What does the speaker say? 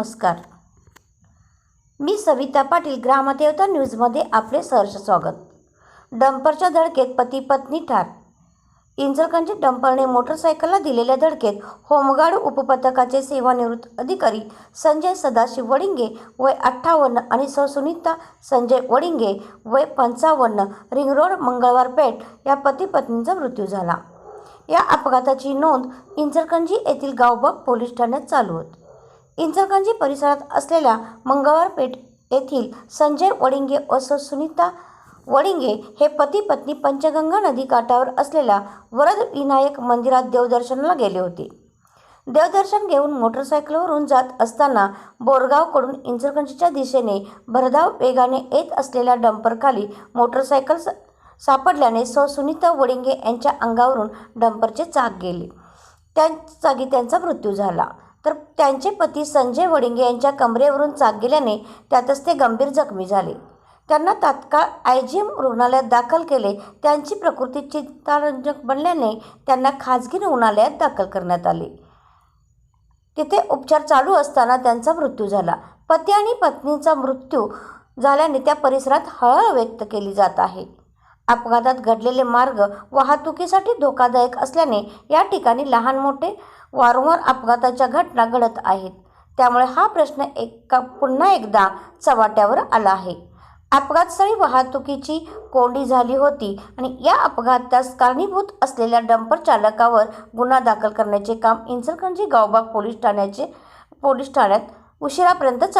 नमस्कार. मी सविता पाटील ग्रामदेवता न्यूजमध्ये आपले सहर्ष स्वागत. डंपरच्या धडकेत पती पत्नी ठार. इंचलकंजी डंपरने मोटरसायकलला दिलेल्या धडकेत होमगार्ड उपपथकाचे सेवानिवृत्त अधिकारी संजय सदाशिव वडिंगे वय अठ्ठावन्न आणि सौ सुनीता संजय वडिंगे वय पंचावन्न रिंग रोड मंगळवार पेठ या पती पत्नींचा मृत्यू झाला. या अपघाताची नोंद इंचलकंजी येथील गावबाग पोलीस ठाण्यात चालू होती. इंचलकंजी परिसरात असलेल्या मंगळवारपेठ येथील संजय वडिंगे व सुनीता वडिंगे हे पती पत्नी पंचगंगा नदी काठावर असलेल्या वरद विनायक मंदिरात देवदर्शनाला गेले होते. देवदर्शन घेऊन मोटरसायकलवरून जात असताना बोरगावकडून इंचलकंजीच्या दिशेने भरधाव वेगाने येत असलेल्या डंपरखाली मोटरसायकल स- सापडल्याने सौ सुनीता वडिंगे यांच्या अंगावरून डंपरचे चाक गेले. त्या जागी त्यांचा मृत्यू झाला. तर त्यांचे पती संजय वडिंगे यांच्या कमरेवरून चाक गेल्याने त्यातच ते गंभीर जखमी झाले. त्यांना तात्काळ आय जी एम रुग्णालयात दाखल केले. त्यांची प्रकृती चित्तारंजक बनल्याने त्यांना खाजगी रुग्णालयात दाखल करण्यात आले. तिथे उपचार चालू असताना त्यांचा मृत्यू झाला. पती आणि पत्नीचा मृत्यू झाल्याने त्या परिसरात हळहळ व्यक्त केली जात आहे. अपघातात घडलेले मार्ग वाहतुकीसाठी धोकादायक असल्याने या ठिकाणी लहान मोठे वारंवार अपघाताच्या घटना घडत आहेत. त्यामुळे हा प्रश्न एक पुन्हा एकदा चव्हाट्यावर आला आहे. अपघातस्थळी वाहतुकीची कोंडी झाली होती आणि या अपघातास कारणीभूत असलेल्या डंपर चालकावर गुन्हा दाखल करण्याचे काम इंचलकंजी गावबाग पोलीस ठाण्याचे पोलीस ठाण्यात उशिरापर्यंत चा